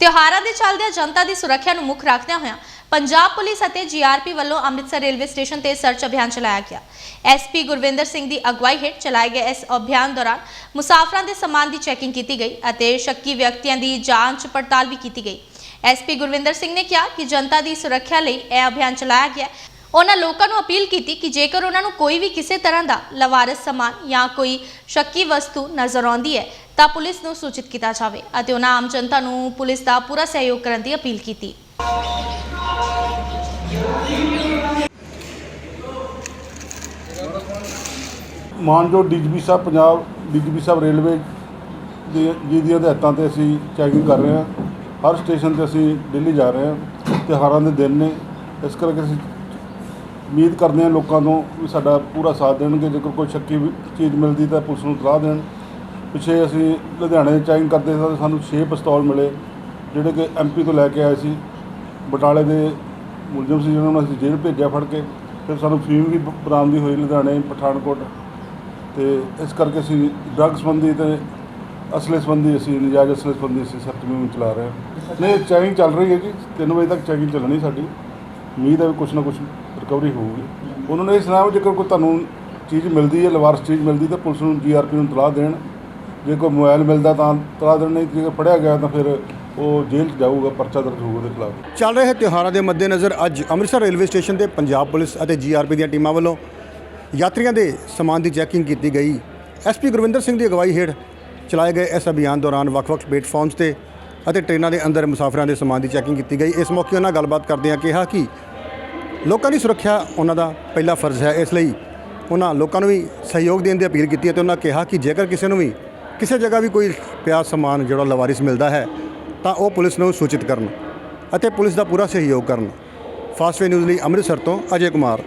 ਤਿਉਹਾਰਾਂ ਦੇ ਚੱਲਦਿਆਂ ਜਨਤਾ ਦੀ ਸੁਰੱਖਿਆ ਨੂੰ ਮੁੱਖ ਰੱਖਦਿਆਂ ਹੋਇਆਂ ਪੰਜਾਬ ਪੁਲਿਸ ਅਤੇ ਜੀਆਰਪੀ ਵੱਲੋਂ ਅੰਮ੍ਰਿਤਸਰ ਰੇਲਵੇ ਸਟੇਸ਼ਨ ਤੇ ਸਰਚ ਅਭਿਆਨ ਚਲਾਇਆ ਗਿਆ। ਐਸਪੀ ਗੁਰਵਿੰਦਰ ਸਿੰਘ ਦੀ ਅਗਵਾਈ ਹੇਠ ਚਲਾਏ ਗਏ ਇਸ ਅਭਿਆਨ ਦੌਰਾਨ ਮੁਸਾਫਰਾਂ ਦੇ ਸਮਾਨ ਦੀ ਚੈਕਿੰਗ ਕੀਤੀ ਗਈ ਅਤੇ ਸ਼ੱਕੀ ਵਿਅਕਤੀਆਂ ਦੀ ਜਾਂਚ ਪੜਤਾਲ ਵੀ ਕੀਤੀ ਗਈ। ਐਸਪੀ ਗੁਰਵਿੰਦਰ ਸਿੰਘ ਨੇ ਕਿਹਾ ਕਿ ਜਨਤਾ ਦੀ ਸੁਰੱਖਿਆ ਲਈ ਇਹ ਅਭਿਆਨ ਚਲਾਇਆ ਗਿਆ। ਉਹਨਾਂ ਲੋਕਾਂ ਨੂੰ ਅਪੀਲ ਕੀਤੀ ਕਿ ਜੇਕਰ ਉਹਨਾਂ ਨੂੰ ਕੋਈ ਵੀ ਕਿਸੇ ਤਰ੍ਹਾਂ ਦਾ ਲਵਾਰਸ ਸਮਾਨ ਜਾਂ ਕੋਈ ਸ਼ੱਕੀ ਵਸਤੂ ਨਜ਼ਰ ਆਉਂਦੀ ਹੈ, ਤਾਂ ਪੁਲਿਸ ਨੂੰ ਸੂਚਿਤ ਕੀਤਾ ਜਾਵੇ ਅਤੇ ਉਹਨਾਂ ਆਮ ਜਨਤਾ ਨੂੰ ਪੁਲਿਸ ਦਾ ਪੂਰਾ ਸਹਿਯੋਗ ਕਰਨ ਦੀ ਅਪੀਲ ਕੀਤੀ। ਮਾਨਯੋਗ ਡੀਜੀਪੀ ਸਾਹਿਬ, ਪੰਜਾਬ ਡੀਜੀਪੀ ਸਾਹਿਬ ਰੇਲਵੇ ਦੇ ਜੀ ਦੀਆਂ ਹਦਾਇਤਾਂ ਤੇ ਅਸੀਂ ਚੈਕਿੰਗ ਕਰ ਰਹੇ ਹਾਂ। ਹਰ ਸਟੇਸ਼ਨ ਤੇ ਅਸੀਂ ਦਿੱਲੀ ਜਾ ਰਹੇ ਹਾਂ। ਤਿਉਹਾਰਾਂ ਦੇ ਦਿਨ ਨੇ। ਇਸ ਕਰਕੇ ਅਸੀਂ ਉਮੀਦ ਕਰਦੇ ਹਾਂ ਲੋਕਾਂ ਤੋਂ ਵੀ ਸਾਡਾ ਪੂਰਾ ਸਾਥ ਦੇਣਗੇ। ਜੇਕਰ ਕੋਈ ਸ਼ੱਕੀ ਚੀਜ਼ ਮਿਲਦੀ ਤਾਂ ਪੁਲਿਸ ਨੂੰ ਸਲਾਹ ਦੇਣ। ਪਿੱਛੇ ਅਸੀਂ ਲੁਧਿਆਣੇ ਚੈਕਿੰਗ ਕਰਦੇ ਸਾਂ ਤਾਂ ਸਾਨੂੰ 6 ਪਿਸਤੌਲ ਮਿਲੇ, ਜਿਹੜੇ ਕਿ ਐਮਪੀ ਤੋਂ ਲੈ ਕੇ ਆਏ ਸੀ। ਬਟਾਲੇ ਦੇ ਮੁਲਜ਼ਮ ਸੀ ਜਿਹਨਾਂ ਨੂੰ ਅਸੀਂ ਜੇਲ੍ਹ ਭੇਜਿਆ ਫੜ ਕੇ। ਫਿਰ ਸਾਨੂੰ ਫੀਮ ਵੀ ਬ- ਬਰਾਮਦੀ ਹੋਈ ਲੁਧਿਆਣੇ, ਪਠਾਨਕੋਟ। ਤੇ ਇਸ ਕਰਕੇ ਅਸੀਂ ਡਰੱਗ ਸੰਬੰਧੀ ਤੇ ਅਸਲੇ ਸੰਬੰਧੀ ਅਸੀਂ ਨਜਾਇਜ਼ ਅਸਲੇ ਸੰਬੰਧੀ ਅਸੀਂ ਸਖਤ ਮੁਹਿੰਮ ਚਲਾ ਰਹੇ ਹਾਂ। ਨਹੀਂ, ਚੈਕਿੰਗ ਚੱਲ ਰਹੀ ਹੈ ਜੀ। 3 ਵਜੇ ਤੱਕ ਚੈਕਿੰਗ ਚੱਲਣੀ ਸਾਡੀ। ਉਮੀਦ ਹੈ ਵੀ ਕੁਛ ਨਾ ਕੁਛ ਰਿਕਵਰੀ ਹੋਊਗੀ। ਉਹਨਾਂ ਨੇ ਇਹ ਸੁਣਾਇਆ ਵੀ ਜੇਕਰ ਕੋਈ ਤੁਹਾਨੂੰ ਚੀਜ਼ ਮਿਲਦੀ ਹੈ, ਲਵਾਰਸ ਚੀਜ਼ ਮਿਲਦੀ, ਤਾਂ ਪੁਲਿਸ ਨੂੰ ਜੀਆਰਪੀ ਨੂੰ ਤਲਾਹ ਦੇਣ। ਜੇ ਕੋਈ ਮੋਬਾਈਲ ਮਿਲਦਾ ਤਾਂ ਤਲਾਹ ਦੇਣ, ਨਹੀਂ ਜੇ ਫੜਿਆ ਗਿਆ ਤਾਂ ਫਿਰ ਉਹ ਜੇਲ੍ਹ 'ਚ ਜਾਊਗਾ, ਪਰਚਾ ਦਰਜ ਹੋਊਗਾ ਉਹਦੇ ਖਿਲਾਫ। ਚੱਲ ਰਹੇ ਤਿਉਹਾਰਾਂ ਦੇ ਮੱਦੇਨਜ਼ਰ ਅੱਜ ਅੰਮ੍ਰਿਤਸਰ ਰੇਲਵੇ ਸਟੇਸ਼ਨ ਤੇ ਪੰਜਾਬ ਪੁਲਿਸ ਅਤੇ ਜੀਆਰਪੀ ਦੀਆਂ ਟੀਮਾਂ ਵੱਲੋਂ ਯਾਤਰੀਆਂ ਦੇ ਸਮਾਨ ਦੀ ਚੈਕਿੰਗ ਕੀਤੀ ਗਈ। ਐਸਪੀ ਗੁਰਵਿੰਦਰ ਸਿੰਘ ਦੀ ਅਗਵਾਈ ਹੇਠ ਚਲਾਏ ਗਏ ਇਸ ਅਭਿਆਨ ਦੌਰਾਨ ਵੱਖ-ਵੱਖ ਪਲੇਟਫਾਰਮਸ ਤੇ ਅਤੇ ਟ੍ਰੇਨਾਂ ਦੇ ਅੰਦਰ ਮੁਸਾਫਰਾਂ ਦੇ ਸਮਾਨ ਦੀ ਚੈਕਿੰਗ ਕੀਤੀ ਗਈ। ਇਸ ਮੌਕੇ ਉਹਨਾਂ ਗੱਲਬਾਤ ਕਰਦਿਆਂ ਕਿਹਾ ਕਿ ਲੋਕਾਂ ਦੀ ਸੁਰੱਖਿਆ ਉਹਨਾਂ ਦਾ ਪਹਿਲਾ ਫਰਜ਼ ਹੈ। ਇਸ ਲਈ ਉਹਨਾਂ ਲੋਕਾਂ ਨੂੰ ਵੀ ਸਹਿਯੋਗ ਦੇਣ ਦੀ ਅਪੀਲ ਕੀਤੀ ਹੈ ਤੇ ਉਹਨਾਂ ਕਿਹਾ ਕਿ ਜੇਕਰ ਕਿਸੇ ਨੂੰ ਵੀ ਕਿਸੇ ਜਗ੍ਹਾ ਵੀ ਕੋਈ ਪਿਆ ਸਮਾਨ ਜਿਹੜਾ ਲਵਾਰਿਸ ਮਿਲਦਾ ਹੈ, ਤਾਂ ਉਹ ਪੁਲਿਸ ਨੂੰ ਸੂਚਿਤ ਕਰਨ ਅਤੇ ਪੁਲਿਸ ਦਾ ਪੂਰਾ ਸਹਿਯੋਗ ਕਰਨ। ਫਾਸਟਵੇ ਨਿਊਜ਼ ਲਈ ਅੰਮ੍ਰਿਤਸਰ ਤੋਂ ਅਜੇ ਕੁਮਾਰ।